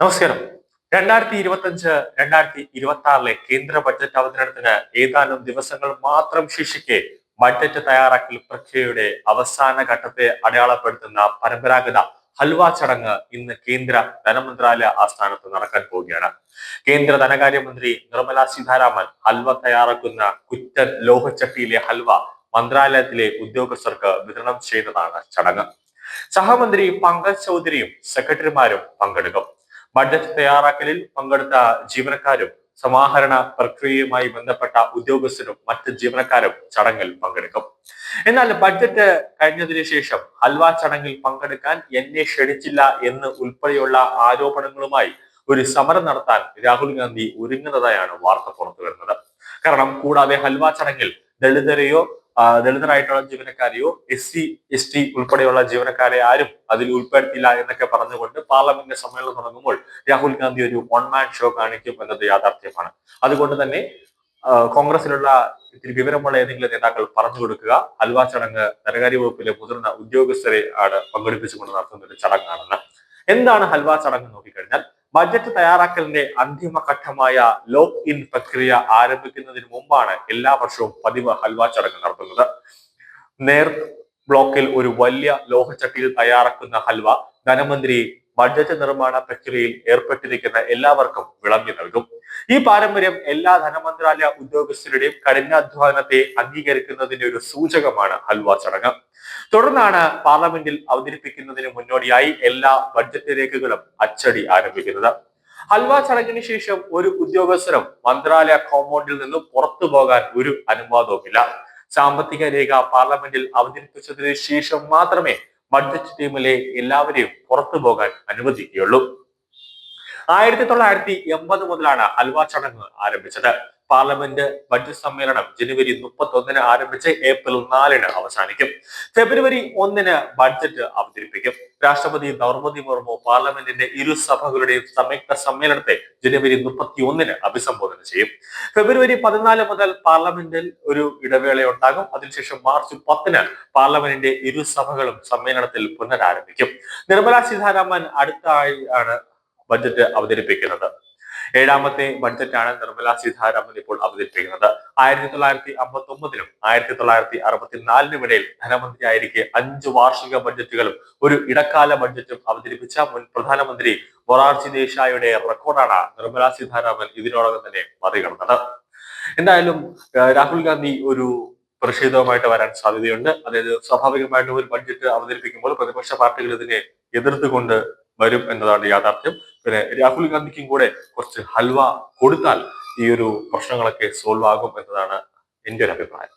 നമസ്കാരം. രണ്ടായിരത്തി ഇരുപത്തി അഞ്ച് രണ്ടായിരത്തി ഇരുപത്തി ആറിലെ കേന്ദ്ര ബഡ്ജറ്റ് അവതരണത്തിന് ഏതാനും ദിവസങ്ങൾ മാത്രം ശേഷിക്കെ ബഡ്ജറ്റ് തയ്യാറാക്കൽ പ്രക്രിയയുടെ അവസാന ഘട്ടത്തെ അടയാളപ്പെടുത്തുന്ന പരമ്പരാഗത ഹൽവ ചടങ്ങ് ഇന്ന് കേന്ദ്ര ധനമന്ത്രാലയ ആസ്ഥാനത്ത് നടക്കാൻ പോവുകയാണ്. കേന്ദ്ര ധനകാര്യമന്ത്രി നിർമ്മല സീതാരാമൻ ഹൽവ തയ്യാറാക്കുന്ന കുറ്റൻ ലോഹച്ചട്ടിയിലെ ഹൽവ മന്ത്രാലയത്തിലെ ഉദ്യോഗസ്ഥർക്ക് വിതരണം ചെയ്തതാണ് ചടങ്ങ്. സഹമന്ത്രി പങ്കജ് ചൗധരിയും സെക്രട്ടറിമാരും പങ്കെടുക്കും. ബഡ്ജറ്റ് തയ്യാറാക്കലിൽ പങ്കെടുത്ത ജീവനക്കാരും സമാഹരണ പ്രക്രിയയുമായി ബന്ധപ്പെട്ട ഉദ്യോഗസ്ഥരും മറ്റ് ജീവനക്കാരും ചടങ്ങിൽ പങ്കെടുക്കും. എന്നാൽ ബഡ്ജറ്റ് കഴിഞ്ഞതിന് ശേഷം ഹൽവ ചടങ്ങിൽ പങ്കെടുക്കാൻ എന്നെ ക്ഷണിച്ചില്ല എന്ന് ഉൾപ്പെടെയുള്ള ആരോപണങ്ങളുമായി ഒരു സമരം നടത്താൻ രാഹുൽ ഗാന്ധി ഒരുങ്ങുന്നതായാണ് വാർത്ത പുറത്തു വരുന്നത് കാരണം കൂടാതെ ഹൽവ ചടങ്ങിൽ ദളിതരെയോ ദളിതരായിട്ടുള്ള ജീവനക്കാരെയോ എസ് സി എസ് ടി ഉൾപ്പെടെയുള്ള ജീവനക്കാരെ ആരും അതിൽ ഉൾപ്പെടുത്തില്ല എന്നൊക്കെ പറഞ്ഞുകൊണ്ട് പാർലമെന്റ് സമ്മേളനം തുടങ്ങുമ്പോൾ രാഹുൽ ഗാന്ധി ഒരു വൺ മാൻ ഷോ കാണിക്കും എന്നത് യാഥാർത്ഥ്യമാണ്. അതുകൊണ്ട് തന്നെ കോൺഗ്രസിലുള്ള ഇത്തിരി വിവരമുള്ള ഏതെങ്കിലും നേതാക്കൾ പറഞ്ഞു കൊടുക്കുക. ഹൽവ ചടങ്ങ് ധനകാര്യ വകുപ്പിലെ മുതിർന്ന ഉദ്യോഗസ്ഥരെ ആണ് പങ്കെടുപ്പിച്ചുകൊണ്ട് നടത്തുന്ന ഒരു ചടങ്ങാണെന്ന്. എന്താണ് ഹൽവ ചടങ്ങ് നോക്കിക്കഴിഞ്ഞാൽ ബഡ്ജറ്റ് തയ്യാറാക്കലിന്റെ അന്തിമ ഘട്ടമായ ലോക്ക് ഇൻ പ്രക്രിയ ആരംഭിക്കുന്നതിന് മുമ്പാണ് എല്ലാ വർഷവും പതിവ് ഹൽവ ചടങ്ങ് നടത്തുന്നത്. നേർ ബ്ലോക്കിൽ ഒരു വലിയ ലോഹച്ചട്ടിയിൽ തയ്യാറാക്കുന്ന ഹൽവ ധനമന്ത്രി ബഡ്ജറ്റ് നിർമ്മാണ പ്രക്രിയയിൽ ഏർപ്പെട്ടിരിക്കുന്ന എല്ലാവർക്കും വിളങ്ങി നൽകും. ഈ പാരമ്പര്യം എല്ലാ ധനമന്ത്രാലയ ഉദ്യോഗസ്ഥരുടെയും കഠിനാധ്വാനത്തെ അംഗീകരിക്കുന്നതിന്റെ ഒരു സൂചകമാണ് ഹൽവ ചടങ്ങ്. തുടർന്നാണ് പാർലമെന്റിൽ അവതരിപ്പിക്കുന്നതിന് മുന്നോടിയായി എല്ലാ ബഡ്ജറ്റ് രേഖകളും അച്ചടി ആരംഭിക്കുന്നത്. ഹൽവ ചടങ്ങിന് ശേഷം ഒരു ഉദ്യോഗസ്ഥരും മന്ത്രാലയ കോമ്പൗണ്ടിൽ നിന്നും പുറത്തു പോകാൻ ഒരു അനുവാദവുമില്ല. സാമ്പത്തിക രേഖ പാർലമെന്റിൽ അവതരിപ്പിച്ചതിന് ശേഷം മാത്രമേ ബഡ്ജറ്റ് ടീമിലെ എല്ലാവരെയും പുറത്തു പോകാൻ അനുവദിക്കുകയുള്ളൂ. ആയിരത്തി തൊള്ളായിരത്തി എൺപത് മുതലാണ് അൽവ ചടങ്ങ് ആരംഭിച്ചത്. പാർലമെന്റ് ബഡ്ജറ്റ് സമ്മേളനം ജനുവരി മുപ്പത്തി ഒന്നിന് ആരംഭിച്ച് ഏപ്രിൽ നാലിന് അവസാനിക്കും. ഫെബ്രുവരി ഒന്നിന് ബഡ്ജറ്റ് അവതരിപ്പിക്കും. രാഷ്ട്രപതി ദ്രൗപദി മുർമു പാർലമെന്റിന്റെ ഇരു സഭകളുടെയും സംയുക്ത സമ്മേളനത്തെ ജനുവരി മുപ്പത്തി ഒന്നിന് അഭിസംബോധന ചെയ്യും. ഫെബ്രുവരി പതിനാല് മുതൽ പാർലമെന്റിൽ ഒരു ഇടവേള ഉണ്ടാകും. അതിനുശേഷം മാർച്ച് പത്തിന് പാർലമെന്റിന്റെ ഇരു സഭകളും സമ്മേളനത്തിൽ പുനരാരംഭിക്കും. നിർമ്മല സീതാരാമൻ അടുത്ത ആഴ്ചയാണ് ബഡ്ജറ്റ് അവതരിപ്പിക്കുന്നത്. ഏഴാമത്തെ ബഡ്ജറ്റാണ് നിർമ്മല സീതാരാമൻ ഇപ്പോൾ അവതരിപ്പിക്കുന്നത്. ആയിരത്തി തൊള്ളായിരത്തി അമ്പത്തി ഒമ്പതിനും ആയിരത്തി തൊള്ളായിരത്തി അറുപത്തിനാലിനും ഇടയിൽ ധനമന്ത്രിയായിരിക്കെ അഞ്ച് വാർഷിക ബഡ്ജറ്റുകളും ഒരു ഇടക്കാല ബഡ്ജറ്റും അവതരിപ്പിച്ച മുൻ പ്രധാനമന്ത്രി മൊറാർജി ദേശായിയുടെ റെക്കോർഡാണ് നിർമ്മല സീതാരാമൻ ഇതിനോടകം തന്നെ മറികടന്നത്. എന്തായാലും രാഹുൽ ഗാന്ധി ഒരു പ്രതിഷേധവുമായിട്ട് വരാൻ സാധ്യതയുണ്ട്. അതായത് സ്വാഭാവികമായിട്ടും ഒരു ബഡ്ജറ്റ് അവതരിപ്പിക്കുമ്പോൾ പ്രതിപക്ഷ പാർട്ടികൾ ഇതിനെ എതിർത്തുകൊണ്ട് വരും എന്നതാണ് യാഥാർത്ഥ്യം. പിന്നെ രാഹുൽ ഗാന്ധിക്കും കൂടെ കുറച്ച് ഹൽവ കൊടുത്താൽ ഈ ഒരു പ്രശ്നങ്ങളൊക്കെ സോൾവ് ആകും എന്നതാണ് എന്റെ ഒരു അഭിപ്രായം.